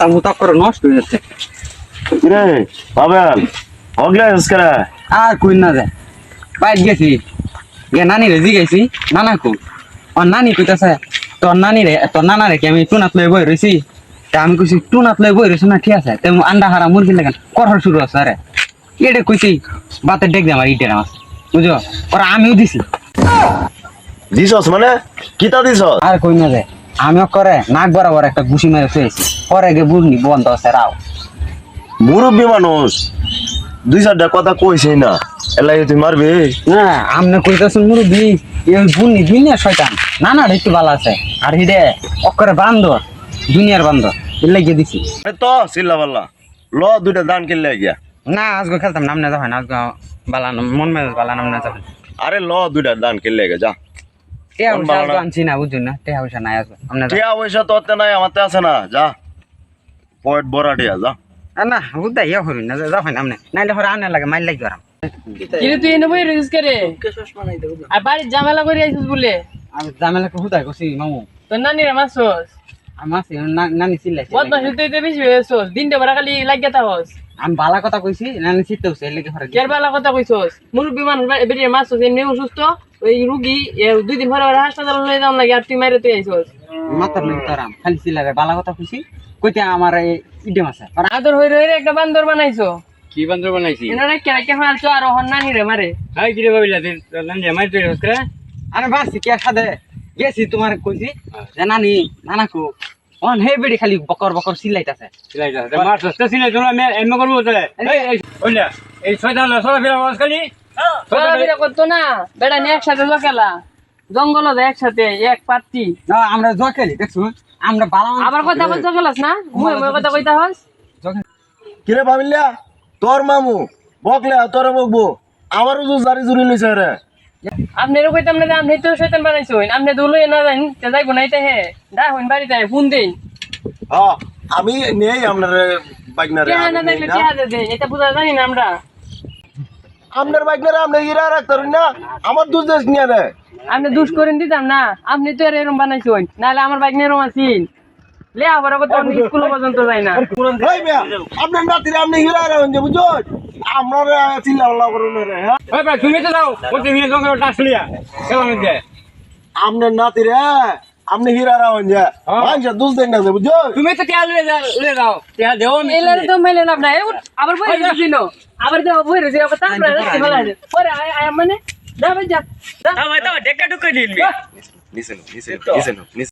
মাথা মুতা করে নষ্ট হয়ে যাচ্ছে। কিরে পাবেন হগলে আজকে আর কই না যায় বাইর গেছি। গে নানি রে জিগাইছি নানা কো। আর নানি কইতাছে তোর নানি রে তোর নানা রে কি আমি টুনাত লই বই রইছি? তা আমি কইছি টুনাত লই বই রইছি না ঠিক আছে? তেম আন্ডা হারা মুরগি লাগান করহর শুরু আছে আরে। এটা কইছি বাতে ডেক দে আমার ইটের মাছ বুঝো ওরা আমিও দিছি। দিছস মানে? কিতা দিছস? আর কই না যায় আমিও করে নাক বরাবর একটা ঘুষি মেরে শুয়েছি পরে গে বুঝনি বন্ধ আছে রাও। মুরব্বী মানুষ দুই চারটা কথা কইছে না। এলাই তুই মারবি? না আমনে কইতাছেন মুরব্বি এই বুনি দুনিয়া শয়তান। না না একটু ভালো আছে। আর হিডে অক্ষরে বান্দর দুনিয়ার বান্দর। এর লাগিয়ে দিছি। আরে তো চিল্লা পাল্লা। ল দুইটা দান কিনলে গিয়া না আজকে খেলতাম নাম না। যখন আজকে বালা নাম- মন মেজাজ বালা নাম না। যখন আরে ল দুইটা দান কিনলে গে যা। মন পয়সা বালা আজকে আনছি না বুঝুন না টেহা পয়সা নাই আজকে আমনে টিয়া পয়সা তো অতে নাই আমাতে আছে না যা। পয়েট বড়া টিয়া যা। না বুঝতে ইয়া হরুন না যখন আমনে নাইলে হরে আনে লাগে মাইল আরাম। কিন্তু তুই এনে বই রইছিস কে আর বাড়ির ঝামেলা করে আইছিস বলে? আমি জামেলা হুদাই করছি মামু। তোর নানি রে মাসছস আমি আছি না- নানি চিল্লাইছি বদমাস তুই তো বেশি হয়েছস দিনটা বড় খালি লাগিয়া থাকস। আমি বালা কথা কইছি নানি চিত্তে হচ্ছে এর লেগে হরে কের বেলা কথা কইছস? মুরব্বী মানুষ বেরিয়ে মাসছস এমনি অসুস্থ ওই রুগী এ দুই দিন পরে হাসপাতাল লয়ে যাওয়ার লাগে আর তুই মাইরে তুই আইছস। মাথার লেগে তো আরাম খালি চিল্লারে বালা কথা কইছি। কইতে আমার এই ইডেম আছে। আর আদর হই রই একটা বান্দর বানাইছো। কি বান্দর বানাইছি? এনে রেখে রেখে ফেলছো আর ওহন নানি রে মারে। হাই কিরে ভাবিলা তুই নানি আমার তুই হস্করা আরে বাসি কে সাদে? গেছি তোমার কইছি যে নানি নানা কো অন হে বেড়ি খালি বকর বকর চিল্লাইতাছে। সিলাই যা মার সস্তা সিলাই তোরা আমি এমন করব তাহলে এই ওইলা এই ছয়টা না সরা ফেরা খালি। চলাফেরা করতো না। বেড়া নিয়ে একসাথে জঙ্গল একসাথে এক পাত্তি না আমরা জয় খেলি দেখছ? আমরা বালা মানুষ। আবার কথা বলতে গেলাস না? মুই মুই কথা কইতা হস। কিরে ভাবিলা তোর মামু বকলে তোরে বকবো। আমারও তো জারি জুরি লইছে রে। আপনি কইতাম না আপনি তো শয়তান বানাইছেন আপনি দুলো না জানেন তে যাইবো না এটা হে দা হইন বাড়িতে ফোন দেন। হ্যাঁ আমি নেই আপনার বাইকনারে কে না দেখলে কে হাতে দে এটা বুঝা জানি না আমরা। আপনার বাইকনারে আপনি ইরা রাখতে পারেন না আমার দুধ দেশ নিয়ে রে আপনি দুষ করেন দিতাম না আপনি তো আর এরকম বানাইছেন নাহলে আমার বাইক নেরম আছিন লে আবার আবার তো আপনি স্কুল পর্যন্ত যাই না। আপনার নাতিরে আপনি হিরা রাখেন যে বুঝো আপনার চিল্লা পাল্লা করুন রে হ্যাঁ? ভাই তুমি তো যাও ওতে নিয়ে জঙ্গল টাসলিয়া কেমন দে আপনার নাতিরে আপনি হিরা রাখেন যে মানুষ দুধ দেন না যে তুমি তো টিয়া লয়ে যাও লয়ে দেও আমি তো মেলে আপনার আবার আবার তো বই রইছে আবার তারপরে রাস্তা ফেলা আছে পরে আয় মানে যা ভাই যা যা ভাই তো ডেকা ঢুকে নিলবি নিছে নিছে নিছে